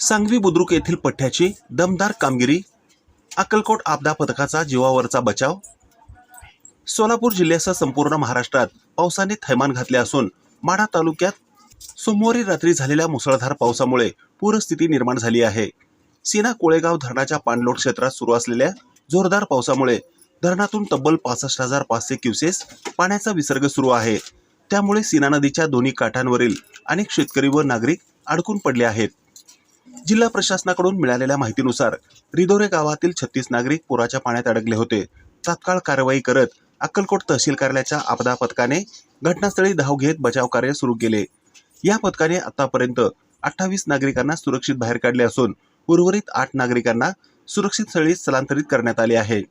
सांगवी बुद्रुक येथील पठ्ठ्याची दमदार कामगिरी अक्कलकोट आपदा पथकाचा जीवावरचा बचाव सोलापूर जिल्ह्यासह संपूर्ण महाराष्ट्रात पावसाने थैमान घातले असून माढा तालुक्यात सोमवारी रात्री झालेल्या मुसळधार पावसामुळे पूरस्थिती निर्माण झाली आहे. सीना कोळेगाव धरणाच्या पाणलोट क्षेत्रात सुरू असलेल्या जोरदार पावसामुळे धरणातून तब्बल पासष्ट हजार पाचशे क्युसेस पाण्याचा विसर्ग सुरू आहे. त्यामुळे सीना नदीच्या दोन्ही काठांवरील अनेक शेतकरी व नागरिक अडकून पडले आहेत. जिल्हा प्रशासनाकडून मिळालेल्या माहितीनुसार रिदोरे गावातील छत्तीस नागरिक पुराच्या पाण्यात अडकले होते. तात्काळ कारवाई करत अक्कलकोट तहसील कार्यालयाच्या आपदा पथकाने घटनास्थळी धाव घेत बचाव कार्य सुरू केले. या पथकाने आतापर्यंत अठ्ठावीस नागरिकांना सुरक्षित बाहेर काढले असून उर्वरित आठ नागरिकांना सुरक्षित स्थळी स्थलांतरित करण्यात आले आहे.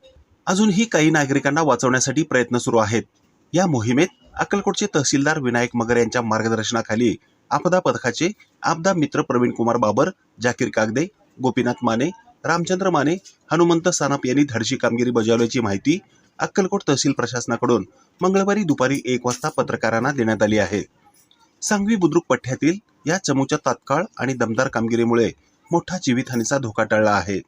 अजूनही काही नागरिकांना वाचवण्यासाठी प्रयत्न सुरू आहेत. या मोहिमेत अक्कलकोटचे तहसीलदार विनायक मगर यांच्या मार्गदर्शनाखाली आपदा पथकाचे आपदा मित्र प्रवीण कुमार बाबर जाकीर कागदे गोपीनाथ माने रामचंद्र माने हनुमंत सानप यांनी धाडशी कामगिरी बजावल्याची माहिती अक्कलकोट तहसील प्रशासनाकडून मंगळवारी दुपारी एक वाजता पत्रकारांना देण्यात आली आहे. सांगवी बुद्रुक पठ्ठ्यातील या चमूच्या तात्काळ आणि दमदार कामगिरीमुळे मोठा जीवितहानीचा धोका टळला आहे.